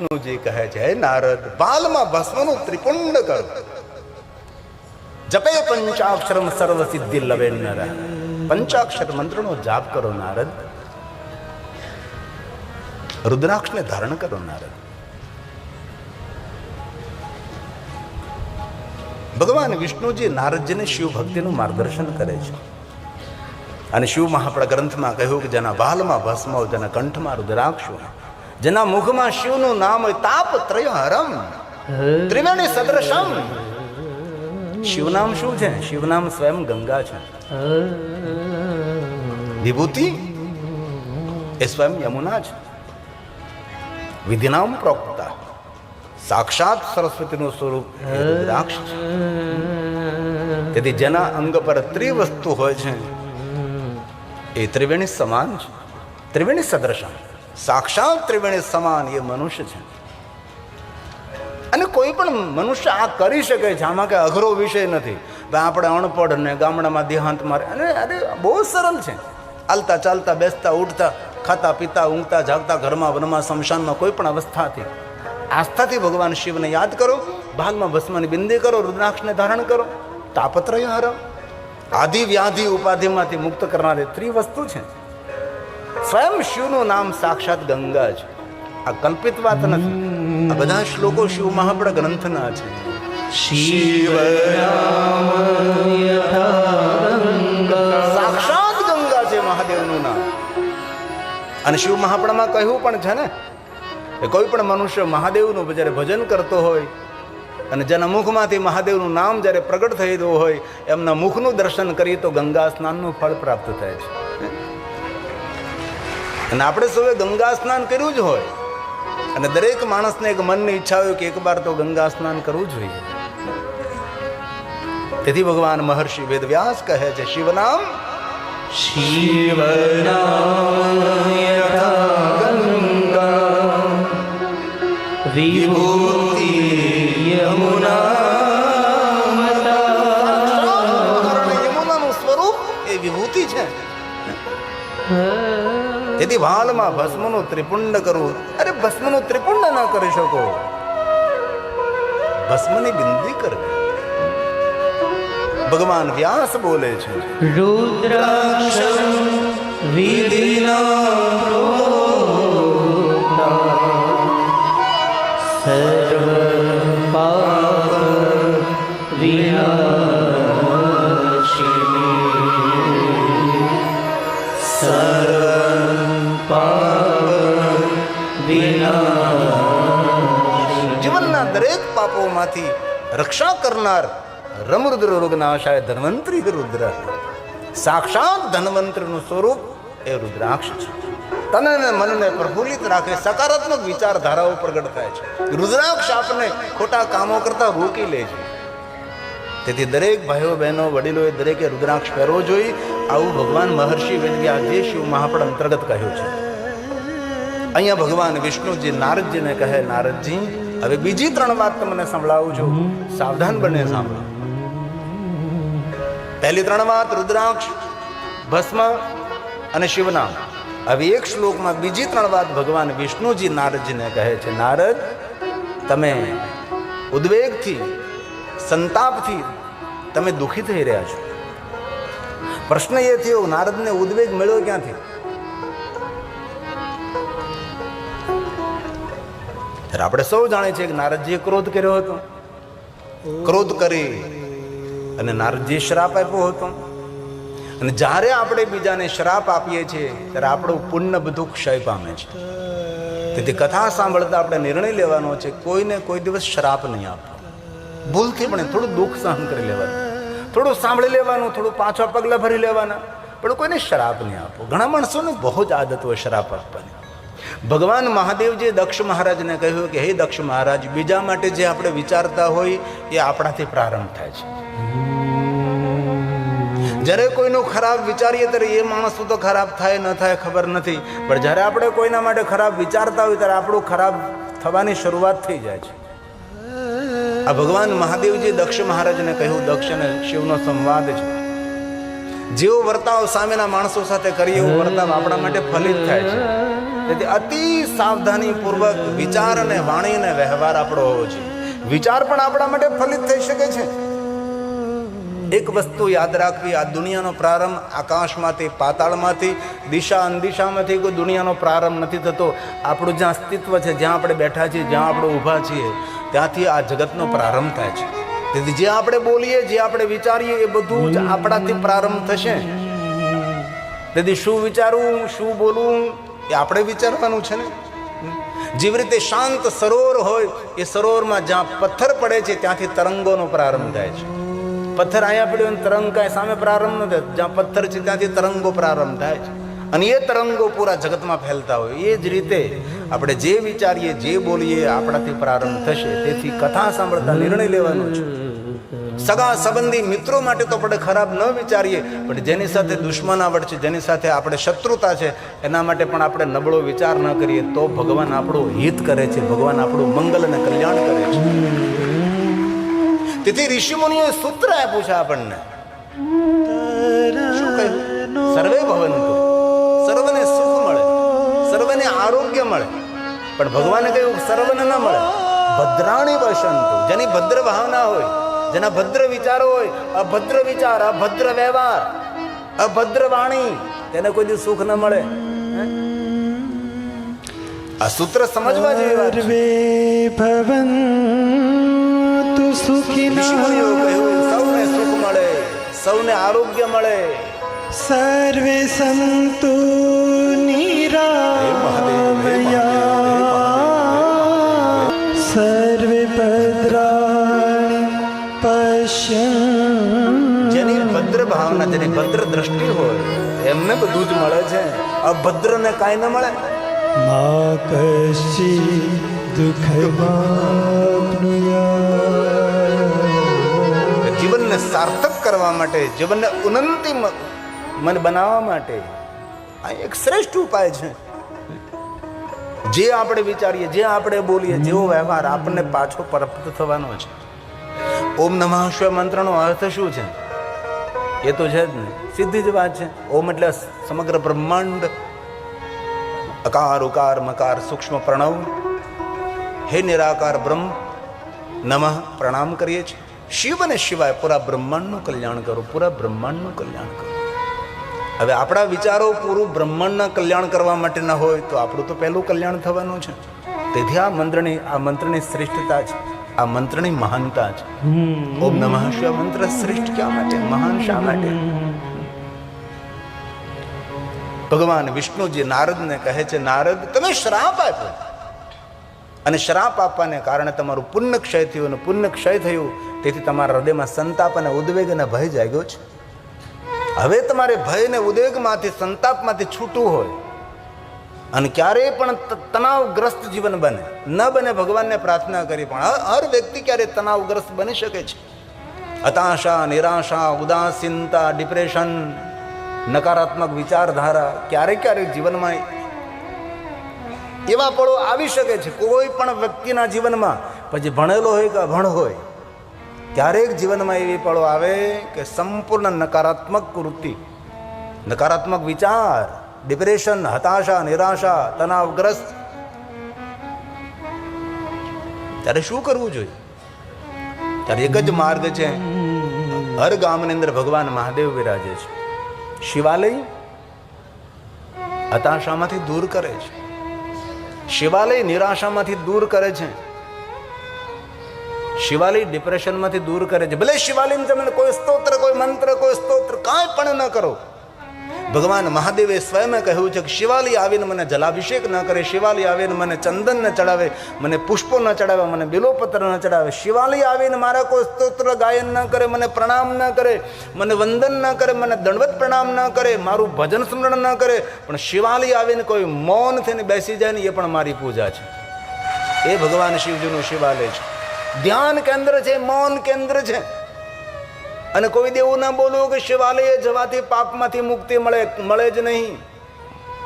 વિષ્ણુજી કહે છે નારદ બાલમાં ભસ્મનું ત્રિપુંડ કરો. જપે પંચાક્ષરમ સર્વ સિદ્ધિ લવે નર. પંચાક્ષર મંત્રનો જાપ કરો નારદ. રુદ્રાક્ષને ધારણ કરો નારદ. ભગવાન વિષ્ણુજી નારદજીને શિવ ભક્તિનું માર્ગદર્શન કરે છે. અને શિવ મહાપડા ગ્રંથમાં કહ્યું કે જેના બાલમાં ભસ્મ જેના કંઠમાં રુદ્રાક્ષ હોય. જેના મુખમાં શિવનું નામ હોય તાપ ત્રય હરમ ત્રિવેણી સદૃશમ. શિવનામ શું છે? શિવનામ સ્વયં ગંગા છે. વિભૂતિ? એ સ્વયં યમુના છે. વિધિનામ પ્રોક્તા. સાક્ષાત સરસ્વતીનું સ્વરૂપ રુદ્રાક્ષ છે. તેથી જેના અંગ પર ત્રિવસ્તુ હોય છે એ ત્રિવેણી સમાન છે. ત્રિવેણી સદૃશમ. સાક્ષાત ત્રિવેણી સમાન એ મનુષ્ય છે. અને કોઈ પણ મનુષ્ય આ કરી શકે છે, આમાં કે અઘરો વિષય નથી. ભાઈ, આપણે અણપઢ ને ગામડામાં દેહાંત મારે. અને અરે, બહુ સરળ છે. હાલતા ચાલતા, બેસતા, ઉઠતા, ખાતા, પીતા, ઊંઘતા, જાગતા, ઘરમાં વનમાં શમશાનમાં કોઈ પણ અવસ્થાથી. આસ્થાથી ભગવાન શિવને યાદ કરો, ભાગમાં ભસ્મની બિંદી કરો, રુદ્રાક્ષને ધારણ કરો, તાપત્રય હરો. આદિ વ્યાધિ ઉપાધિમાંથી મુક્ત કરનારી ત્રિવસ્તુ છે. સ્વયં શિવનું નામ સાક્ષાત ગંગા છે. આ કલ્પિત વાત નથી. આ બધા શ્લોકો શિવ મહાપડ ગ્રંથના છે. શિવ સાક્ષાત ગંગા છે મહાદેવનું નામ. અને શિવ મહાપડામાં કહ્યું પણ છે ને કે કોઈ પણ મનુષ્ય મહાદેવનું જ્યારે ભજન કરતો હોય અને જેના મુખમાંથી મહાદેવનું નામ જ્યારે પ્રગટ થઈ રહ્યું હોય એમના મુખનું દર્શન કરીએ તો ગંગા સ્નાનનું ફળ પ્રાપ્ત થાય છે. અને આપણે સૌએ ગંગા સ્નાન કર્યું જ હોય. અને દરેક માણસને એક મનની ઈચ્છા હોય કે એકવાર તો ગંગા સ્નાન કરવું જોઈએ. તેથી ભગવાન મહર્ષિ વેદવ્યાસ કહે છે શિવનામ શિવ ગંગા. વિભૂતિ યમુના યમુનાનું સ્વરૂપ એ વિભૂતિ છે. તેથી વાલમાં ભસ્મનું ત્રિપુંડ કરવું અરે, ભસ્મનું ત્રિપુંડ ન કરી શકો. ભસ્મની બિંદી કરવી. ભગવાન વ્યાસ બોલે છે. રુદ્રાક્ષ વિધિના પાપોમાંથી રક્ષા કરનાર રમરુદ્ર રોગનાશાય ધન્વંતરી રુદ્ર. સાક્ષાત ધન્વંતરનું સ્વરૂપ એ રુદ્રાક્ષ છે. તન મનને પ્રફુલ્લિત રાખે સકારાત્મક વિચારધારાઓ પ્રગટ થાય છે. રુદ્રાક્ષ આપને ખોટા કામો કરતા રોકી લે છે. તેથી દરેક ભાઈઓ, બહેનો, વડીલોએ દરેકે રુદ્રાક્ષ પહેરવો જોઈએ. આવું ભગવાન મહર્ષિ વેદવ્યાજે શિવ મહાપડ અંતર્ગત કહ્યું છે. અહીંયા ભગવાન વિષ્ણુજી નારદજીને કહે, નારદજી હવે બીજી ત્રણ વાત તમને સંભળાવું છું. સાવધાન બને સાંભળો. પહેલી ત્રણ વાત રુદ્રાક્ષ ભસ્મ અને શિવનામ. હવે એક શ્લોકમાં બીજી ત્રણ વાત ભગવાન વિષ્ણુજી નારદજીને કહે છે નારદ તમે ઉદ્વેગથી સંતાપથી તમે દુઃખી થઈ રહ્યા છો. પ્રશ્ન એ થયો નારદને ઉદ્વેગ મળ્યો ક્યાંથી? ત્યારે આપણે સૌ જાણીએ છીએ કે નારદજીએ ક્રોધ કર્યો હતો. ક્રોધ કરી અને નારદજીએ શ્રાપ આપ્યો હતો. અને જ્યારે આપણે બીજાને શ્રાપ આપીએ છીએ, ત્યારે આપણું પુણ્ય બધું ક્ષય પામે છે. તેથી કથા સાંભળતા આપણે નિર્ણય લેવાનો છે, કોઈને કોઈ દિવસ શ્રાપ નહીં આપવો. ભૂલથી પણ થોડું દુઃખ સહન કરી લેવાનું. થોડું સાંભળી લેવાનું, થોડું પાછા પગલા ભરી લેવાના. પણ કોઈને શ્રાપ નહીં આપો ઘણા માણસોને બહુ જ આદત હોય શ્રાપ આપવાની. ભગવાન મહાદેવજીએ દક્ષ મહારાજને કહ્યું કે, હે દક્ષ મહારાજ, બીજા માટે જે આપણે વિચારતા હોય, એ આપણાથી પ્રારંભ થાય છે. જ્યારે કોઈનું ખરાબ વિચારીએ, ત્યારે એ માણસ તો ખરાબ થાય, ન થાય, ખબર નથી. પણ જ્યારે આપણે કોઈના માટે ખરાબ વિચારતા હોય, ત્યારે આપણું ખરાબ થવાની શરૂઆત થઈ જાય છે. આ ભગવાન મહાદેવજી દક્ષ મહારાજને કહ્યું, દક્ષ અને શિવનો સંવાદ છે. જેવો વર્તાવ સામેના માણસો સાથે કરીએ, એવો વર્તાવ આપણા માટે ફલિત થાય છે. તેથી અતિ સાવધાનીપૂર્વક વિચાર અને વાણી અને વ્યવહાર આપણો હોવો જોઈએ. વિચાર પણ આપણા માટે ફલિત થઈ શકે છે. એક વસ્તુ યાદ રાખવી, આ દુનિયાનો પ્રારંભ આકાશમાંથી, પાતાળમાંથી, દિશા અનદિશામાંથી કોઈ દુનિયાનો પ્રારંભ નથી થતો. આપણું જ્યાં અસ્તિત્વ છે, જ્યાં આપણે બેઠા છીએ, જ્યાં આપણે ઊભા છીએ, ત્યાંથી આ જગતનો પ્રારંભ થાય છે. તેથી જે આપણે બોલીએ, જે આપણે વિચારીએ, એ બધું જ આપણાથી પ્રારંભ થશે. તેથી શું વિચારવું, શું બોલવું એ આપણે વિચારવાનું છે ને? જેવી રીતે શાંત સરોવર હોય, એ સરોવરમાં જ્યાં પથ્થર પડે છે, ત્યાંથી તરંગોનો પ્રારંભ થાય છે. પથ્થર અહીંયા પડ્યો અને તરંગ કાંઈ સામે પ્રારંભ ન થાય. જ્યાં પથ્થર છે, ત્યાંથી તરંગો પ્રારંભ થાય છે. અને એ તરંગો પૂરા જગતમાં ફેલતા હોય. એ જ રીતે આપણે જે વિચારીએ, જે બોલીએ, આપણાથી પ્રારંભ થશે. તેથી કથા સાંભળતા નિર્ણય લેવાનો છે. સગા સંબંધી મિત્રો માટે તો આપણે ખરાબ ન વિચારીએ, પણ જેની સાથે દુશ્મનાવટ છે, જેની સાથે આપણે શત્રુતા છે, એના માટે પણ આપણે નબળો વિચાર ન કરીએ, તો ભગવાન આપણું હિત કરે છે, ભગવાન આપણું મંગલ અને કલ્યાણ કરે છે. તેથી ઋષિમુનિએ સૂત્ર આપ્યું છે આપણને. સર્વે ભવન સર્વને સુખ મળે, સર્વને આરોગ્ય મળે. પણ ભગવાને કહ્યું, સર્વને ન મળે. ભદ્રાણી વસંતુ. જેની ભદ્ર ભાવના હોય જેના ભદ્ર વિચારો હોય અભદ્ર વિચાર અભદ્ર વ્યવહાર અભદ્ર વાણી તેને કોઈ દિવસ સુખ ન મળે. આ સૂત્ર સમજવા જેવી ભવન ભવન્તુ ઋષિમુનિઓ સૌને સુખ મળે સૌને આરોગ્ય મળે. સર્વે સંતુ નિરામયા દ્રષ્ટિ હોય એમને બધું જ મળે છે. અભદ્ર ને કાંઈ ન મળે. મા કશી દુઃખ જીવનને સાર્થક કરવા માટે જીવનને ઉન્નતિ મન બનાવવા માટે આ એક શ્રેષ્ઠ ઉપાય છે. જે આપણે વિચારીએ જે આપણે બોલીએ જેવો વ્યવહાર આપણને પાછો પ્રાપ્ત થવાનો છે. ઓમ નમઃ શિવ મંત્રનો અર્થ શું છે? એ તો છે જ ને. સીધી જ વાત છે. ઓમ એટલે સમગ્ર બ્રહ્માંડ અકાર, ઉકાર, મકાર, સૂક્ષ્મ પ્રણવ. હે નિરાકાર બ્રહ્મ, નમઃ પ્રણામ કરીએ છીએ. શિવ અને શિવાય પૂરા બ્રહ્માંડનું કલ્યાણ કરો, પૂરા બ્રહ્માંડનું કલ્યાણ કરો. હવે આપણા વિચારો પૂરું બ્રહ્માંડના કલ્યાણ કરવા માટે ન હોય તો આપણું તો પહેલું કલ્યાણ થવાનું છે. તેથી આ મંત્રની આ મંત્રની શ્રેષ્ઠતા છે. આ મંત્રની મહાનતા છે ઓમ નમઃ શિવ મંત્ર શ્રેષ્ઠ ક્યાં માટે? મહાન શા માટે? ભગવાન વિષ્ણુજી નારદને કહે છે, નારદ, તમે શ્રાપ આપ્યો. અને શ્રાપ આપવાને કારણે તમારું પુણ્ય ક્ષય થયું અને પુણ્ય ક્ષય થયું. તેથી તમારા હૃદયમાં સંતાપ અને ઉદ્વેગ અને ભય જાગ્યો છે. હવે તમારે ભય ને ઉદ્વેગમાંથી, સંતાપમાંથી છૂટવું હોય. અને ક્યારેય પણ તણાવગ્રસ્ત જીવન બને. ન બને ભગવાનને પ્રાર્થના કરી, પણ હર- વ્યક્તિ ક્યારેય તણાવગ્રસ્ત બની શકે છે. હતાશા, નિરાશા, ઉદાસીનતા, ડિપ્રેશન, નકારાત્મક વિચારધારા ક્યારેક ક્યારેક જીવનમાં એવા પળો આવી શકે છે, કોઈ પણ વ્યક્તિના જીવનમાં. પછી ભણેલો હોય કે અભણ હોય, ક્યારેક જીવનમાં એવી પળો આવે કે સંપૂર્ણ નકારાત્મક વૃત્તિ નકારાત્મક વિચાર ડિપ્રેશન હતાશા નિરાશા તણાવગ્રસ્ત ત્યારે શું કરવું જોઈએ? ત્યારે એક જ માર્ગ છે. હર ગામની અંદર ભગવાન મહાદેવ વિરાજે છે. શિવાલય હતાશામાંથી દૂર કરે છે. શિવાલય નિરાશામાંથી દૂર કરે છે. શિવાલય ડિપ્રેશનમાંથી દૂર કરે છે. ભલે શિવાલય તમે કોઈ સ્તોત્ર, કોઈ મંત્ર, કોઈ સ્તોત્ર કાંઈ પણ ન કરો. ભગવાન મહાદેવે સ્વયં કહ્યું છે કે શિવાલી આવીને મને જલાભિષેક ન કરે, શિવાલી આવીને મને ચંદન ન ચડાવે, મને પુષ્પો ન ચડાવે, મને બિલોપત્ર ન ચડાવે. શિવાલી આવીને મારા કોઈ સ્તોત્ર ગાયન ન કરે, મને પ્રણામ ન કરે, મને વંદન ન કરે, મને દંડવત પ્રણામ ન કરે, મારું ભજન સ્મરણ ન કરે. પણ શિવાલી આવીને કોઈ મૌન થઈને બેસી જાય ને એ પણ મારી પૂજા છે. એ ભગવાન શિવજીનું શિવાલય છે. ધ્યાન કેન્દ્ર છે, મૌન કેન્દ્ર છે. અને કોઈ દેવું ના બોલવું કે શિવાલયે જવાથી પાપમાંથી મુક્તિ મળે મળે જ નહીં.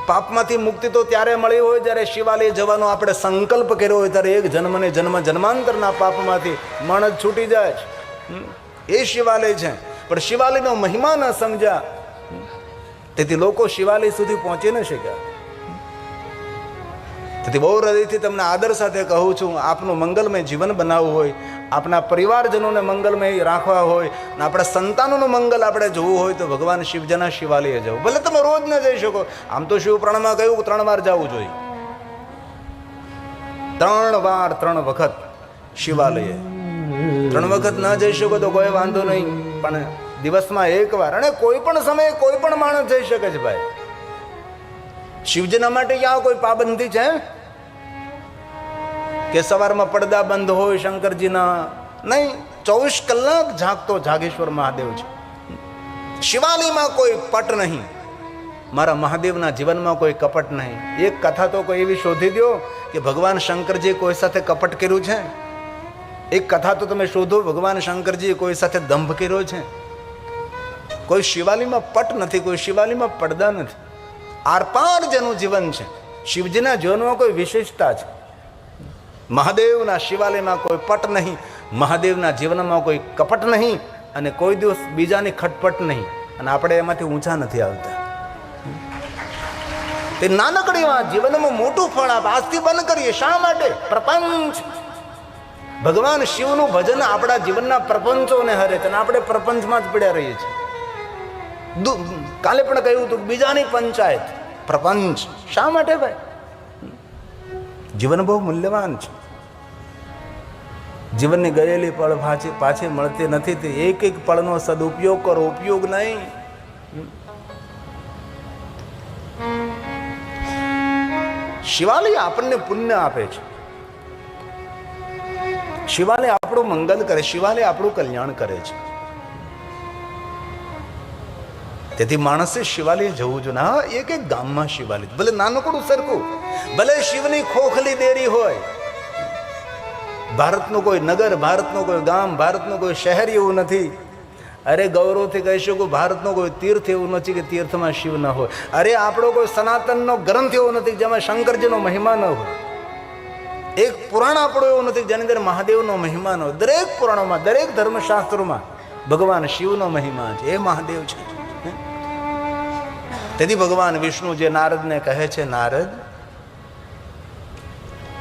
પાપમાંથી મુક્તિ તો ત્યારે મળી હોય જ્યારે શિવાલય જવાનો આપણે સંકલ્પ કર્યો હોય ત્યારે એક જન્મને જન્મ જન્માંતરના પાપમાંથી માણસ છૂટી જાય છે. એ શિવાલય છે. પણ શિવાલયનો મહિમા ન સમજ્યા. તેથી લોકો શિવાલય સુધી પહોંચી ન શક્યા. તેથી બહુ હૃદયથી તમને આદર સાથે કહું છું, આપનું મંગલમય જીવન બનાવવું હોય આપણા પરિવારજનોને મંગલમય રાખવા હોય અને આપણા સંતાનોનું મંગલ આપણે જોવું હોય તો ભગવાન શિવજના શિવાલયે જવું ભલે તમે રોજ ન જઈ શકો, આમ તો શિવ પ્રણમાં કહ્યું, ત્રણ વાર જવું જોઈએ. ત્રણ વાર ત્રણ વખત શિવાલયે. ત્રણ વખત ન જઈ શકો તો કોઈ વાંધો નહીં, પણ દિવસમાં એક વાર. અને કોઈ પણ સમયે કોઈ પણ માણસ જઈ શકે છે ભાઈ. શિવજીના માટે ક્યાં કોઈ પાબંદી છે કે સવારમાં પડદા બંધ હોય શંકરજીના, નહીં, ચોવીસ કલાક જાગતો જાગેશ્વર મહાદેવ છે. શિવાલીમાં કોઈ પટ નહીં. મારા મહાદેવના જીવનમાં કોઈ કપટ નહીં. એક કથા તો કોઈ એવી શોધી દો કે ભગવાન શંકરજી કોઈ સાથે કપટ કર્યું છે? એક કથા તો તમે શોધો, ભગવાન શંકરજીએ કોઈ સાથે દંભ કર્યો છે? કોઈ શિવાલીમાં પટ નથી, કોઈ શિવાલીમાં પડદા નથી. આરપાર જેનું જીવન છે. શિવજીના જીવનમાં કોઈ વિશેષતા છે. મહાદેવના શિવાલયમાં કોઈ પટ નહીં, મહાદેવના જીવનમાં કોઈ કપટ નહીં અને કોઈ દિવસ બીજાની ખટપટ નહીં. અને આપણે એમાંથી ઊંચા નથી આવતા. તે નાનકડી વાત જીવનમાં મોટું ફળ આપ આજથી બંધ કરીએ, શા માટે? પ્રપંચ. ભગવાન શિવનું ભજન આપણા જીવનના પ્રપંચોને હરે છે અને આપણે પ્રપંચમાં જ પડ્યા રહીએ છીએ. કાલે પણ કહ્યું હતું બીજાની પંચાયત. પ્રપંચ. શા માટે ભાઈ? જીવન બહુ મૂલ્યવાન છે. જીવનની ગયેલી પળ પાછી પાછી મળતી નથી, તે એક એક પળનો સદુપયોગ કરો, ઉપયોગ નહીં. શિવાલય આપણને પુણ્ય આપે છે. શિવાલય આપણું મંગલ કરે, શિવાલય આપણું કલ્યાણ કરે છે. તેથી માણસે શિવાલય જવું જોઈએ. હા, એક એક ગામમાં શિવાલય. ભલે નાનકડું સરખું, ભલે શિવની ખોખલી દેરી હોય ભારતનું કોઈ નગર, ભારતનું કોઈ ગામ, ભારતનું કોઈ શહેર એવું નથી. અરે ગૌરવથી કહી શકું, ભારતનો કોઈ તીર્થ એવું નથી કે તીર્થમાં શિવ ન હોય. અરે આપણો કોઈ સનાતનનો ગ્રંથ એવો નથી જેમાં શંકરજીનો મહિમા ન હોય. એક પુરાણ આપણો એવું નથી જેની અંદર મહાદેવનો મહિમા ન હોય. દરેક પુરાણોમાં, દરેક ધર્મશાસ્ત્રોમાં ભગવાન શિવનો મહિમા છે. એ મહાદેવ છે. તેથી ભગવાન વિષ્ણુ જે નારદને કહે છે, નારદ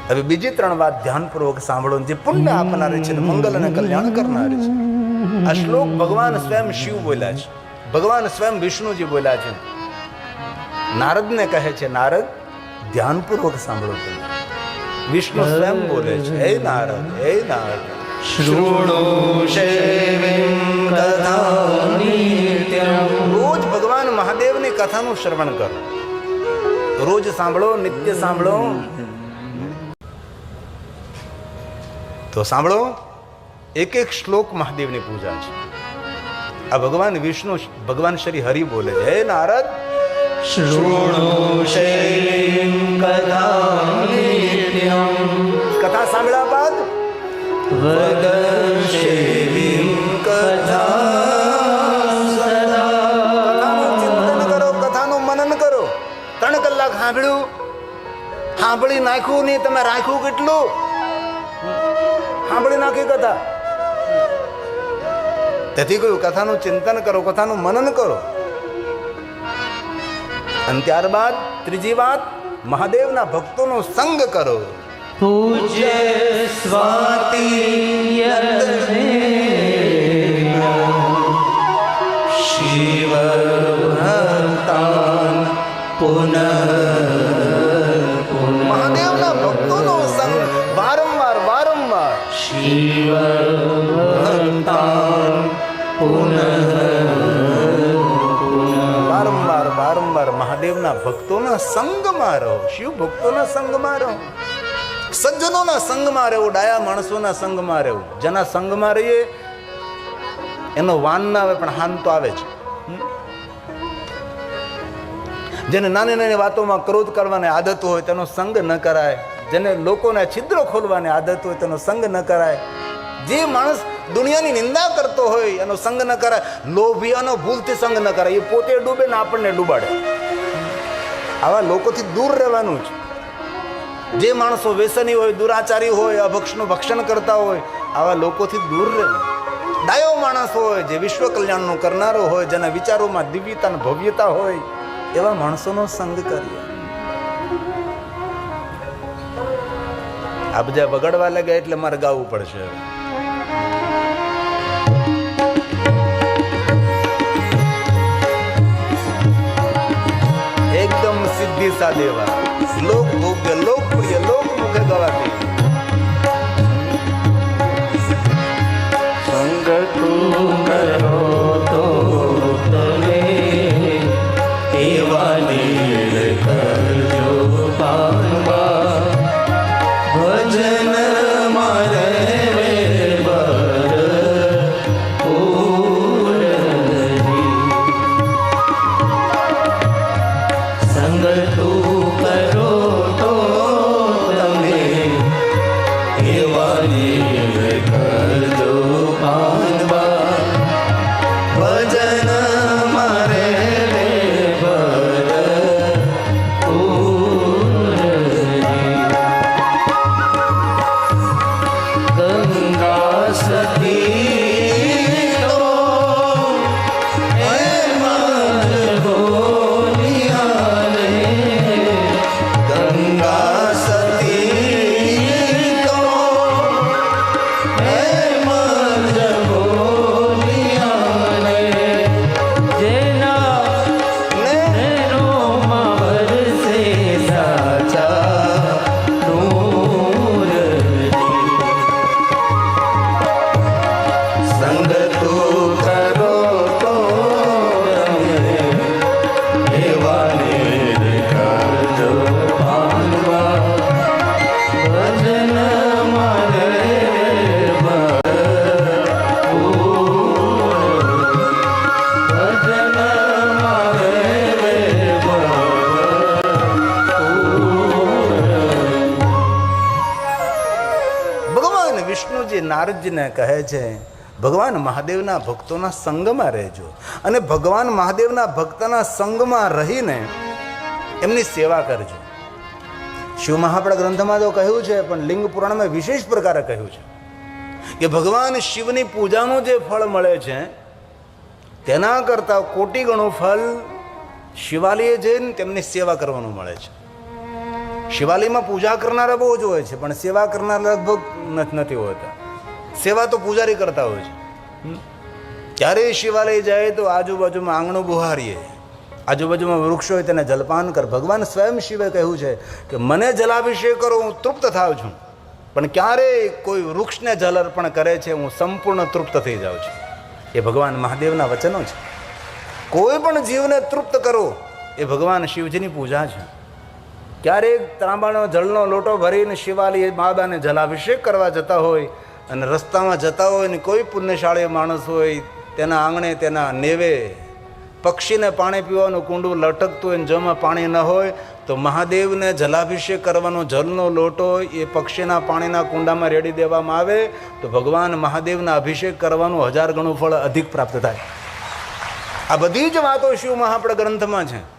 હવે બીજી ત્રણ વાત ધ્યાનપૂર્વક સાંભળો જે પુણ્ય આપનારી છે ને મંગલ અને કલ્યાણ કરનારી છે. આ શ્લોક ભગવાન સ્વયં શિવ બોલ્યા છે. ભગવાન સ્વયં વિષ્ણુજી બોલ્યા છે. નારદને કહે છે નારદ ધ્યાનપૂર્વક સાંભળો તમે. વિષ્ણુ સ્વયં બોલે છે હે નારદ હે નારદ. રોજ ભગવાન મહાદેવની કથાનું શ્રવણ કરો. રોજ સાંભળો નિત્ય સાંભળો. તો સાંભળો એક એક શ્લોક મહાદેવની પૂજા છે. આ ભગવાન વિષ્ણુ ભગવાન શ્રી હરિ બોલે છે હે નારદ કથા સાંભળ્યા બાદ કથાનું ચિંતન કરો કથાનું મનન કરો. ત્રણ કલાક સાંભળ્યું. સાંભળી નાખ્યું નહીં તમે રાખ્યું કેટલું? સાંભળી નાખી કથા. તેથી કહ્યું, કથાનું ચિંતન કરો, કથાનું મનન કરો. અને ત્યારબાદ ત્રીજી વાત, મહાદેવના ભક્તોનો સંગ કરો. પૂજ્ય સ્વાતિ શિવ પુનઃ મહાદેવના ભક્તોના સંગમાં રહો. શિવ ભક્તોના સંગમાં રહો. સજ્જનોના સંગમાં રહેવું, ડાયા માણસોના સંગમાં રહેવું. જેના સંગમાં રહીએ, એનો વાન ના આવે, પણ હાન તો આવે છે જેને નાની નાની વાતોમાં ક્રોધ કરવાની આદત હોય, તેનો સંગ ન કરાય. જેને લોકોના છિદ્રો ખોલવાની આદત હોય, તેનો સંગ ન કરાય. જે માણસ દુનિયાની નિંદા કરતો હોય, એનો સંગ ન કરાય. લોભિયાનો ભૂલથી સંગ ન કરાય. એ પોતે ડૂબે ને આપણને ડૂબાડે. આવા લોકોથી દૂર રહેવાનું છે જે માણસો વ્યસની હોય, દુરાચારી હોય, અભક્ષનું ભક્ષણ કરતા હોય, આવા લોકોથી દૂર રહેવું. ડાયો માણસ હોય, જે વિશ્વ કલ્યાણનું કરનારો હોય, જેના વિચારોમાં દિવ્યતા અને ભવ્યતા હોય, એવા માણસોનો સંગ કરીએ. આ બધા બગડવા લાગ્યા એટલે મારે ગાવું પડશે હવે. સિદ્ધિ શ્લોક લોક નારદજીને કહે છે, ભગવાન મહાદેવના ભક્તોના સંગમાં રહેજો. અને ભગવાન મહાદેવના ભક્તના સંગમાં રહીને એમની સેવા કરજો. શિવ મહાપડા ગ્રંથમાં તો કહ્યું છે, પણ લિંગ પુરાણમાં વિશેષ પ્રકારે કહ્યું છે કે ભગવાન શિવની પૂજાનું જે ફળ મળે છે, તેના કરતાં કોટી ગણું ફળ શિવાલયે જઈને તેમની સેવા કરવાનું મળે છે. શિવાલયમાં પૂજા કરનારા બહુ જ હોય છે, પણ સેવા કરનારા લગભગ નથી હોતા. સેવા તો પૂજારી કરતા હોય છે. ક્યારેય શિવાલય જાય તો આજુબાજુમાં આંગણું બુહારીએ. આજુબાજુમાં વૃક્ષો હોય તેને જલપાન કર. ભગવાન સ્વયં શિવે કહ્યું છે કે મને જલાભિષેક કરો હું તૃપ્ત થાવ છું. પણ ક્યારેય કોઈ વૃક્ષને જલ અર્પણ કરે છે હું સંપૂર્ણ તૃપ્ત થઈ જાઉં છું. એ ભગવાન મહાદેવના વચનો છે. કોઈ પણ જીવને તૃપ્ત કરો એ ભગવાન શિવજીની પૂજા છે. ક્યારેક તાંબાનો જળનો લોટો ભરીને શિવાલય બાબાને જલાભિષેક કરવા જતા હોય અને રસ્તામાં જતા હોય ને કોઈ પુણ્યશાળી માણસ હોય, તેના આંગણે, તેના નેવે પક્ષીને પાણી પીવાનું કુંડું લટકતું હોય જેમાં પાણી ન હોય, તો મહાદેવને જલાભિષેક કરવાનો જલનો લોટો એ પક્ષીના પાણીના કુંડામાં રેડી દેવામાં આવે, તો ભગવાન મહાદેવના અભિષેક કરવાનું હજાર ગણું ફળ અધિક પ્રાપ્ત થાય. આ બધી જ વાતો શિવ મહાપડ ગ્રંથમાં છે.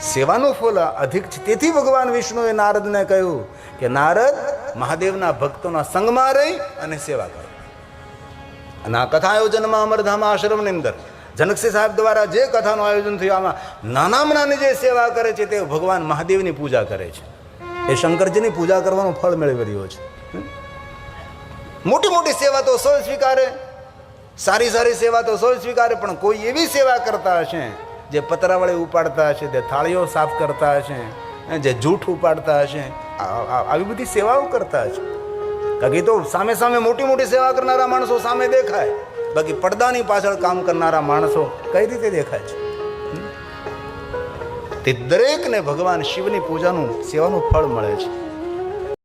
સેવાનું ફળ અધિક છે. તેથી ભગવાન વિષ્ણુએ નારદને કહ્યું કે, નારદ, મહાદેવના ભક્તોના સંગમાં રહી અને સેવા કરો. અને આ કથા આયોજનમાં અમરધામ આશ્રમની અંદર જનકસિંહ સાહેબ દ્વારા જે કથાનું આયોજન થયું, આમાં નાનામાં નાની જે સેવા કરે છે તે ભગવાન મહાદેવની પૂજા કરે છે. એ શંકરજીની પૂજા કરવાનું ફળ મેળવી રહ્યો છે. મોટી મોટી સેવા તો સૌ સ્વીકારે, સારી સારી સેવા તો સૌ સ્વીકારે, પણ કોઈ એવી સેવા કરતા હશે જે પતરાવાળી ઉપાડતા હશે, જે થાળીઓ સાફ કરતા હશે જે જૂઠ ઉપાડતા હશે આવી બધી સેવાઓ કરતા હશે. બાકી તો સામે સામે મોટી મોટી સેવા કરનારા માણસો સામે દેખાય. બાકી પડદાની પાછળ કામ કરનારા માણસો કઈ રીતે દેખાય છે? તે દરેકને ભગવાન શિવની પૂજાનું, સેવાનું ફળ મળે છે.